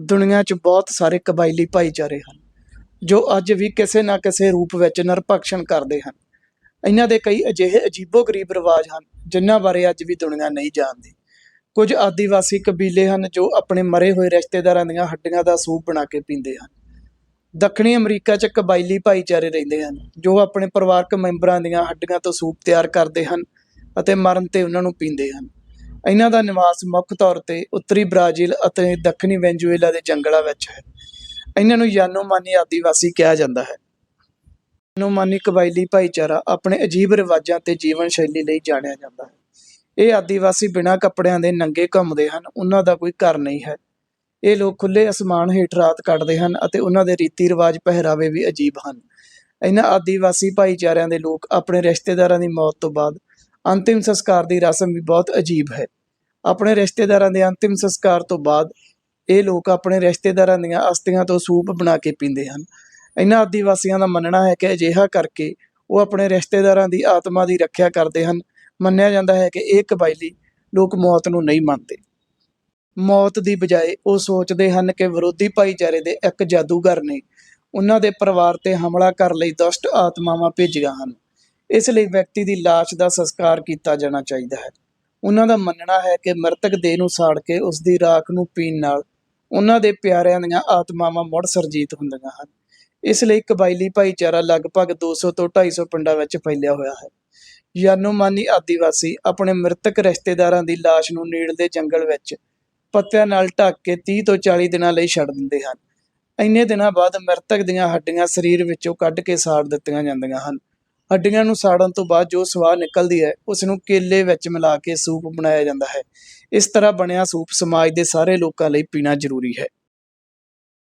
ਦੁਨੀਆ 'ਚ ਬਹੁਤ ਸਾਰੇ ਕਬਾਇਲੀ ਭਾਈਚਾਰੇ ਹਨ, ਜੋ ਅੱਜ ਵੀ ਕਿਸੇ ਨਾ ਕਿਸੇ ਰੂਪ ਵਿੱਚ ਨਿਰਭਖਸ਼ਨ ਕਰਦੇ ਹਨ। ਇਹਨਾਂ ਦੇ ਕਈ ਅਜਿਹੇ ਅਜੀਬੋ-ਗਰੀਬ ਰਿਵਾਜ ਹਨ, ਜਿਨ੍ਹਾਂ ਬਾਰੇ ਅੱਜ ਵੀ ਦੁਨੀਆ ਨਹੀਂ ਜਾਣਦੀ। ਕੁਝ ਆਦੀਵਾਸੀ ਕਬੀਲੇ ਹਨ, ਜੋ ਆਪਣੇ ਮਰੇ ਹੋਏ ਰਿਸ਼ਤੇਦਾਰਾਂ ਦੀਆਂ ਹੱਡੀਆਂ ਦਾ ਸੂਪ ਬਣਾ ਕੇ ਪੀਂਦੇ ਹਨ। ਦੱਖਣੀ ਅਮਰੀਕਾ 'ਚ ਕਬਾਇਲੀ ਭਾਈਚਾਰੇ ਰਹਿੰਦੇ ਹਨ, ਜੋ ਆਪਣੇ ਪਰਿਵਾਰਕ ਮੈਂਬਰਾਂ ਦੀਆਂ ਹੱਡੀਆਂ ਤੋਂ ਸੂਪ ਤਿਆਰ ਕਰਦੇ ਹਨ ਅਤੇ ਮਰਨ ਤੇ ਉਹਨਾਂ ਨੂੰ ਪੀਂਦੇ ਹਨ। ਇਹਨਾਂ ਦਾ ਨਿਵਾਸ ਮੁੱਖ ਤੌਰ ਤੇ ਉੱਤਰੀ ਬ੍ਰਾਜ਼ੀਲ ਅਤੇ ਦੱਖਣੀ ਵੈਨਜ਼ੂਏਲਾ ਦੇ ਜੰਗਲਾਂ ਵਿੱਚ ਹੈ। ਇਹਨਾਂ ਨੂੰ ਯਾਨੋਮਾਨੀ ਆਦੀਵਾਸੀ ਕਿਹਾ ਜਾਂਦਾ ਹੈ। ਯਾਨੋਮਾਨੀ ਕਬਾਇਲੀ ਭਾਈਚਾਰਾ ਆਪਣੇ ਅਜੀਬ ਰਿਵਾਜਾਂ ਤੇ ਜੀਵਨ ਸ਼ੈਲੀ ਲਈ ਜਾਣਿਆ ਜਾਂਦਾ ਹੈ। ਇਹ ਆਦੀਵਾਸੀ ਬਿਨਾਂ ਕੱਪੜਿਆਂ ਦੇ ਨੰਗੇ ਘੁੰਮਦੇ ਹਨ, ਉਹਨਾਂ ਦਾ ਕੋਈ ਘਰ ਨਹੀਂ ਹੈ। ਇਹ ਲੋਕ ਖੁੱਲੇ ਅਸਮਾਨ ਹੇਠ ਰਾਤ ਕੱਟਦੇ ਹਨ ਅਤੇ ਉਹਨਾਂ ਦੇ ਰੀਤੀ ਰਿਵਾਜ ਪਹਿਰਾਵੇ ਵੀ ਅਜੀਬ ਹਨ। ਇਹਨਾਂ ਆਦੀਵਾਸੀ ਭਾਈਚਾਰਿਆਂ ਦੇ ਲੋਕ ਆਪਣੇ ਰਿਸ਼ਤੇਦਾਰਾਂ ਦੀ ਮੌਤ ਤੋਂ ਬਾਅਦ ਅੰਤਿਮ ਸੰਸਕਾਰ ਦੀ ਰਸਮ ਵੀ ਬਹੁਤ ਅਜੀਬ ਹੈ। ਆਪਣੇ ਰਿਸ਼ਤੇਦਾਰਾਂ ਦੇ ਅੰਤਿਮ ਸੰਸਕਾਰ ਤੋਂ ਬਾਅਦ ਇਹ ਲੋਕ ਆਪਣੇ ਰਿਸ਼ਤੇਦਾਰਾਂ ਦੀਆਂ ਅਸਥੀਆਂ ਤੋਂ ਸੂਪ ਬਣਾ ਕੇ ਪੀਂਦੇ ਹਨ। ਇਹਨਾਂ ਆਦੀਵਾਸੀਆਂ ਦਾ ਮੰਨਣਾ ਹੈ ਕਿ ਅਜਿਹਾ ਕਰਕੇ ਉਹ ਆਪਣੇ ਰਿਸ਼ਤੇਦਾਰਾਂ ਦੀ ਆਤਮਾ ਦੀ ਰੱਖਿਆ ਕਰਦੇ ਹਨ। ਮੰਨਿਆ ਜਾਂਦਾ ਹੈ ਕਿ ਇਹ ਕਬਾਇਲੀ ਲੋਕ ਮੌਤ ਨੂੰ ਨਹੀਂ ਮੰਨਦੇ। ਮੌਤ ਦੀ ਬਜਾਏ ਉਹ ਸੋਚਦੇ ਹਨ ਕਿ ਵਿਰੋਧੀ ਭਾਈਚਾਰੇ ਦੇ ਇੱਕ ਜਾਦੂਗਰ ਨੇ ਉਹਨਾਂ ਦੇ ਪਰਿਵਾਰ ਤੇ ਹਮਲਾ ਕਰਨ ਲਈ ਦੁਸ਼ਟ ਆਤਮਾਵਾਂ ਭੇਜੀਆਂ ਹਨ। ਇਸ ਲਈ ਵਿਅਕਤੀ ਦੀ ਲਾਸ਼ ਦਾ ਸੰਸਕਾਰ ਕੀਤਾ ਜਾਣਾ ਚਾਹੀਦਾ ਹੈ। ਉਹਨਾਂ ਦਾ ਮੰਨਣਾ ਹੈ ਕਿ ਮ੍ਰਿਤਕ ਦੇਹ ਨੂੰ ਸਾੜ ਕੇ ਉਸ ਦੀ ਰਾਖ ਨੂੰ ਪੀਣ ਨਾਲ ਉਹਨਾਂ ਦੇ ਪਿਆਰਿਆਂ ਦੀਆਂ ਆਤਮਾਵਾਂ ਮੁੜ ਸਰਜੀਤ ਹੁੰਦੀਆਂ ਹਨ। ਇਸ ਲਈ ਕਬਾਇਲੀ ਭਾਈਚਾਰਾ ਲਗਭਗ 200 ਤੋਂ 250 ਪਿੰਡਾਂ ਵਿੱਚ ਫੈਲਿਆ ਹੋਇਆ ਹੈ। ਯਾਨੋਮਾਨੀ ਆਦੀਵਾਸੀ ਆਪਣੇ ਮ੍ਰਿਤਕ ਰਿਸ਼ਤੇਦਾਰਾਂ ਦੀ ਲਾਸ਼ ਨੂੰ ਨੇੜਲੇ ਜੰਗਲ ਵਿੱਚ ਪੱਤਿਆਂ ਨਾਲ ਢੱਕ ਕੇ 30 ਤੋਂ 40 ਦਿਨਾਂ ਲਈ ਛੱਡ ਦਿੰਦੇ ਹਨ। ਇੰਨੇ ਦਿਨਾਂ ਬਾਅਦ ਮ੍ਰਿਤਕ ਦੀਆਂ ਹੱਡੀਆਂ ਸਰੀਰ ਵਿੱਚੋਂ ਕੱਢ ਕੇ ਸਾੜ ਦਿੱਤੀਆਂ ਜਾਂਦੀਆਂ ਹਨ। ਹੱਡੀਆਂ ਨੂੰ ਸਾੜਨ ਤੋਂ ਬਾਅਦ ਜੋ ਸਵਾਹ ਨਿਕਲਦੀ ਹੈ ਉਸ ਨੂੰ ਕੇਲੇ ਵਿੱਚ ਮਿਲਾ ਕੇ ਸੂਪ ਬਣਾਇਆ ਜਾਂਦਾ ਹੈ। ਇਸ ਤਰ੍ਹਾਂ ਬਣਿਆ ਸੂਪ ਸਮਾਜ ਦੇ ਸਾਰੇ ਲੋਕਾਂ ਲਈ ਪੀਣਾ ਜ਼ਰੂਰੀ ਹੈ।